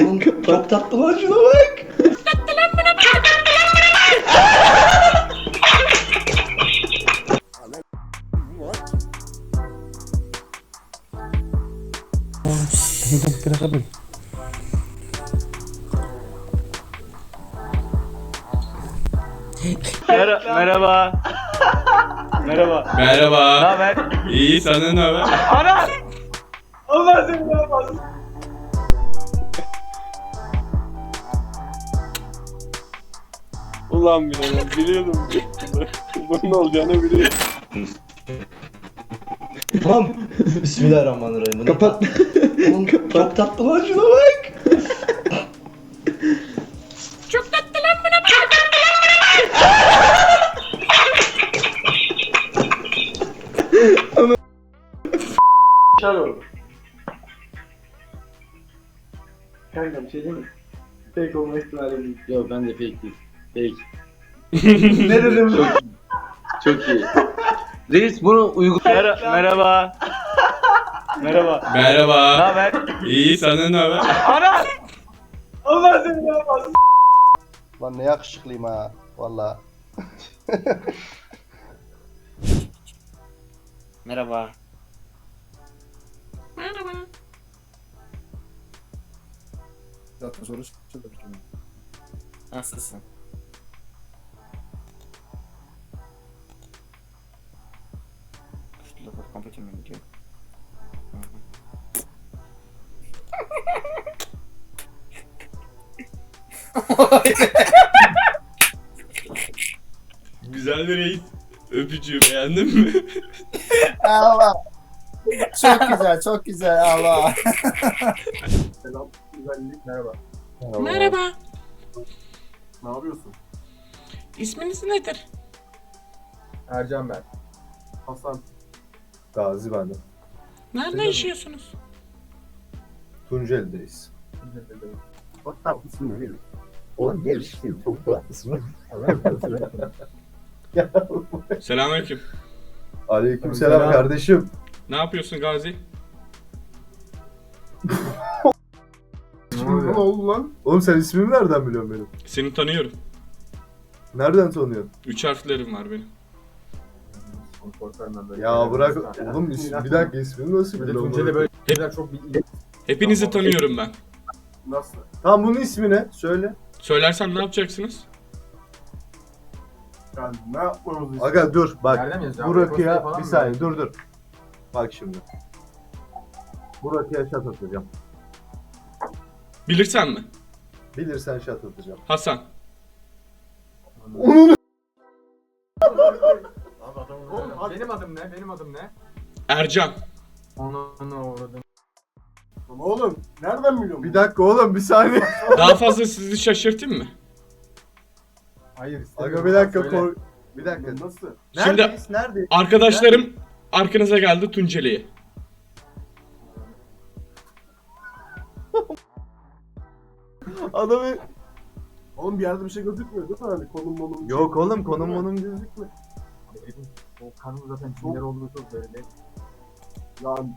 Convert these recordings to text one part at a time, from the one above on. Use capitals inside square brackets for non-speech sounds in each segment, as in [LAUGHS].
Oğlum çok tatlı lan şuna bak. Mer- merhaba. merhaba. Ne Merhaba. haber? İyi sana ne haber? Ana! Allah seni yapmasın. Ulan birader biliyordum. Bunun olacağını biliyordum. Tamam. Bismillahirrahmanirrahim. Kapat. Oğlum çok tatlı lan şuna bak. Çar oldu. Kanka bir şey değil mi? Fake olma ihtimali büyük. Yok ben de fake değil. Fake. [LAUGHS] ne dedim? Çok, çok iyi. Reis bunu uygun... Mer- merhaba. merhaba. Ne Merhaba. haber? İyi sana ne haber? Ana! Allah seni yapmasın. Lan ne yakışıklıyım ha. Valla. Merhaba. Zaten soru. Nasılsın? Güzel bir reis. Öpücüğü beğendin mi? Allah. Çok güzel, çok güzel Allah. Selam, güzellik, merhaba. Merhaba. Ne yapıyorsun? İsminiz nedir? Ercan ben. Hasan. Gazi ben de. Nerede yaşıyorsunuz? Tunceli'deyiz. Çok tatlısın benim. [LAUGHS] Selamünaleyküm. Aleyküm selam kardeşim. Ne yapıyorsun Gazi? Ne oldu lan? Oğlum sen ismimi nereden biliyorsun benim? Seni tanıyorum. Nereden tanıyorsun? Üç harflerim var benim. Ya bırak oğlum is- bir dakika ismini nasıl biliyorsun? Böyle şeyler çok bir Hepinizi tanıyorum ben. Nasıl? Tamam bunun ismi ne? Söyle. Söylersem ne yapacaksınız? Yani ne yapmamız Aga dur bak. Nereden yazacağım? Bu rakıya falan bir mı? saniye dur dur. Bak şimdi. Bu rakıya şat atacağım. Bilirsen mi? Bilirsen şat atacağım. Hasan. Onun Oğlum, benim adım ne? Benim adım ne? Ercan. Ananı uğradım. Oğlum nereden biliyorsun? bir dakika oğlum bir saniye. [LAUGHS] Daha fazla sizi şaşırtayım mı? Hayır istemiyorum. Aga bir dakika Söyle. kor... Bir dakika. Nasıl? Şimdi- Neredeyiz? Neredeyiz? Arkadaşlarım arkanıza geldi Tunceli'ye. [LAUGHS] Adamı... Oğlum bir yerde bir şey gözükmüyor değil mi? Hani konum monum. Yok oğlum konum monum gözükmüyor. O kanın zaten kimler olduğu çok belli. Lan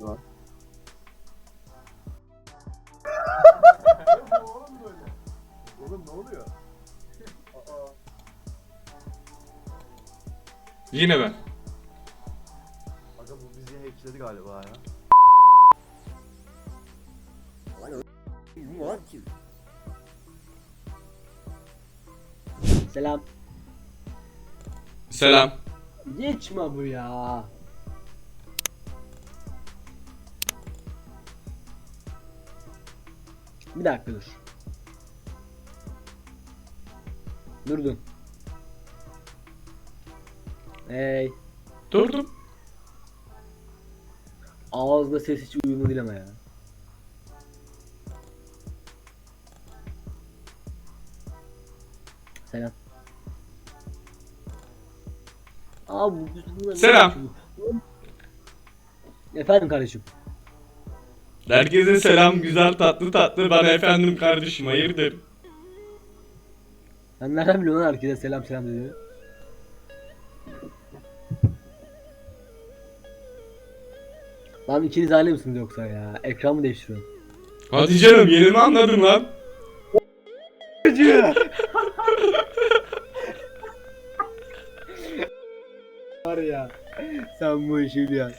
Bakalım. oğlum böyle. Oğlum ne oluyor? Aa. Yine ben. Aga bu bizi hackledi galiba ya. Selam. Selam. Geçme bu ya. Bir dakika dur. Durdun. Hey. Durdum. Ağızla ses hiç uyumlu değil ama ya. Selam. Abi Selam. Efendim kardeşim. Herkese selam güzel tatlı tatlı bana efendim kardeşim hayırdır? Sen nereden biliyorsun lan herkese selam selam dedi. Lan ikiniz aile misiniz yoksa ya? Ekran mı değiştiriyorsun? Hadi canım yeni mi anladın lan? Var ya. Sen bu işi biliyorsun.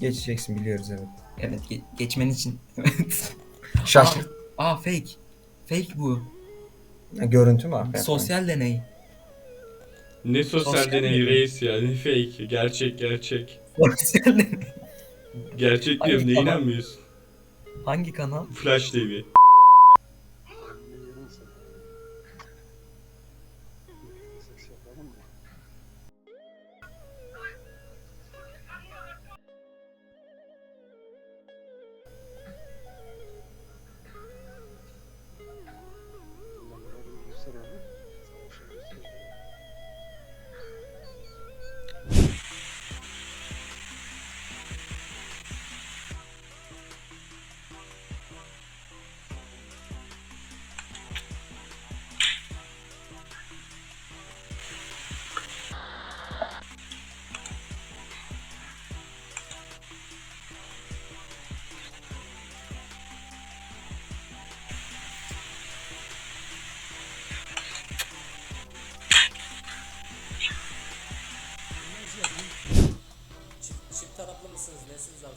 Geçeceksin biliyoruz evet. Evet ge- geçmen için. Evet. [LAUGHS] Şaşırt. Aa fake. Fake bu. Görüntü mü? Sosyal deney. Ne sosyal Sosyal deney deney. reis ya ne fake gerçek gerçek. Sosyal deney. Gerçek Ay, diyorum ne tamam. inanmıyorsun? Hangi kanal? Flash TV.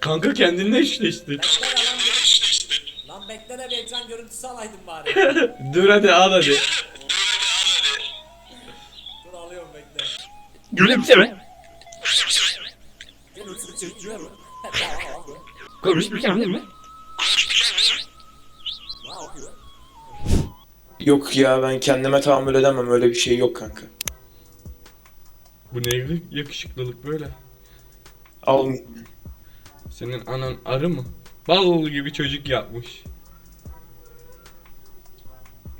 Kanka kendinle eşleşti. Lan bir... Lan bekle de bir ekran görüntüsü alaydın bari. [LAUGHS] Dur hadi al hadi. Dur alıyorum bekle. Yok ya ben kendime tahammül edemem öyle bir şey yok kanka. Bu ne yakışıklılık böyle. Al Senin anan arı mı? Bal gibi çocuk yapmış.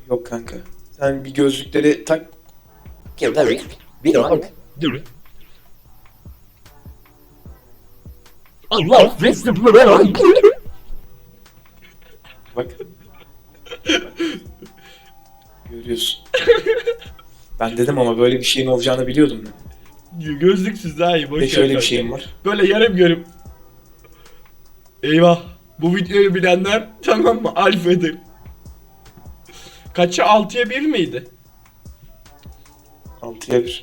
yok kanka. Sen bir gözlükleri tak. Bak. Görüyorsun. Ben dedim ama böyle bir şeyin olacağını biliyordum ben. Gözlüksüz daha iyi. Boş Ve ver şöyle bir kanka. şeyim var. Böyle yarım görüp. Eyvah. Bu videoyu bilenler tamam mı? Alfa'dır. Kaça 6'ya 1 miydi? 6'ya 1.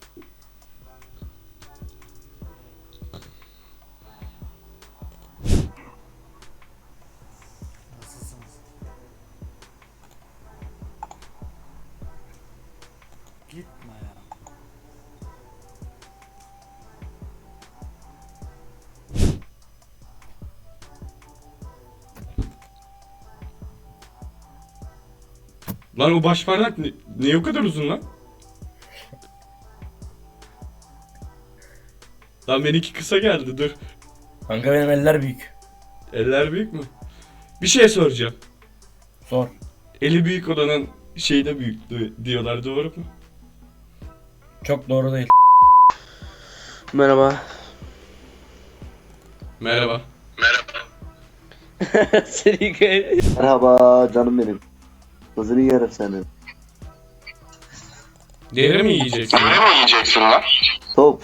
Gitme ya. Lan o baş parmak ne, niye o kadar uzun lan? Lan benimki kısa geldi dur. Kanka benim eller büyük. Eller büyük mü? Bir şey soracağım. Zor. Eli büyük olanın şeyde büyüktü diyorlar doğru mu? Çok doğru değil. Merhaba. Merhaba. [LAUGHS] Seni Merhaba canım benim. Kızını yerim senin. Deri mi yiyeceksin? Top.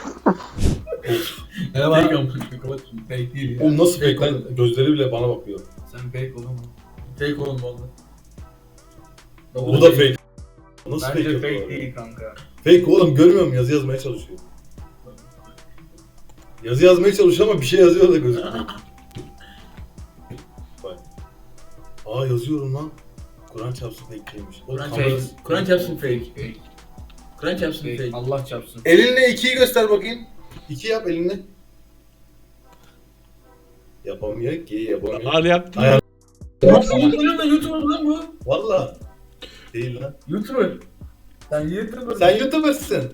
Oğlum nasıl fake lan? Gözleri bile bana bakıyor. Sen fake oğlum. Fake oğlum valla. Bu da fake. Nasıl fake, Bence yapıyor fake değil kanka. Fake oğlum görmüyor musun? Yazı yazmaya çalışıyor. Yazı yazmaya çalışıyor ama bir şey yazıyor da gözükmüyor. Bak. Aa yazıyorum lan. Kur'an çarpsın fake'liymiş. O Kur'an kamera- çarpsın. Kur'an çarpsın fake. Kur'an çarpsın fake. Allah çarpsın. Elinle ikiyi göster bakayım. İki yap elinle. Yapamıyor ki yapamıyor. Al yaptım. Ayar- YouTuber YouTuber lan bu. Valla. Değil lan. YouTuber. Sen YouTuber. Sen YouTuber'sın.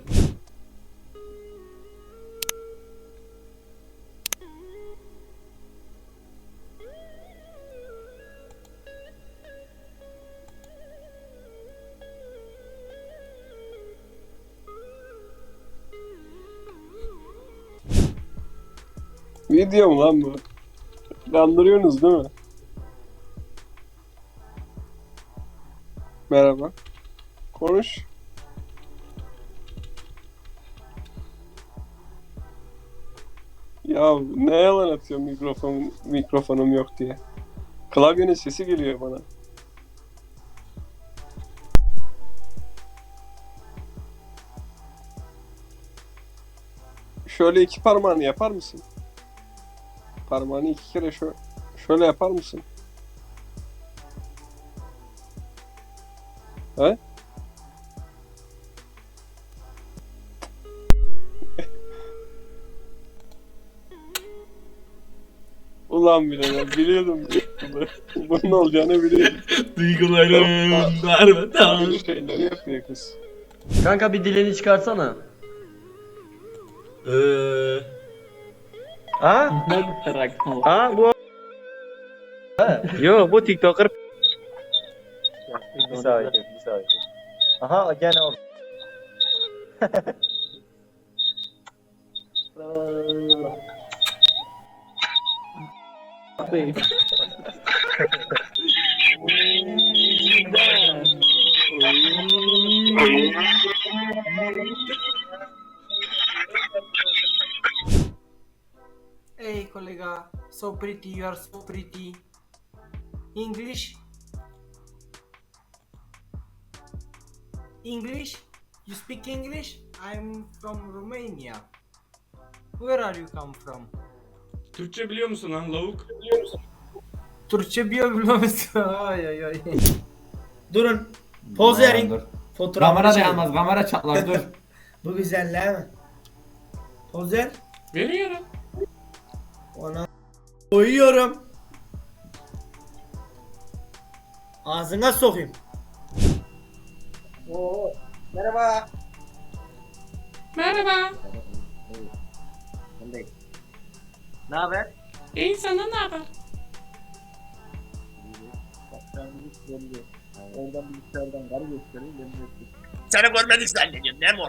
Video mu lan bu? Kandırıyorsunuz değil mi? Merhaba. Konuş. Ya ne yalan atıyor mikrofon mikrofonum yok diye. Klavyenin sesi geliyor bana. Şöyle iki parmağını yapar mısın? Parmağını iki kere şöyle, şöyle yapar mısın? He? Ulan birader biliyordum. Bunun olacağını biliyordum. Duygularım darmadağın. Aynı şeyleri yapıyor kız. Kanka bir dilini çıkarsana. Eee... Ha? ha bu Yo bu TikToker Bir saniye, bir saniye. Aha gene o. [LAUGHS] Hey kolega, so pretty, you are so pretty. English? English? You speak English? I'm from Romania. Where are you come from? Türkçe biliyor musun lan lavuk? Türkçe biliyor musun? ay ay ay. Durun. Poz verin. Fotoğraf. Kamera dayanmaz kamera çatlar dur. [LAUGHS] Bu güzeller mi? Poz ver. Veriyorum. Ona koyuyorum. Ağzına sokayım. Oo, merhaba. Merhaba. Ne haber? İyi sana ne haber? Oradan bilgisayardan karı göstereyim. Seni görmedik zannediyorum değil mi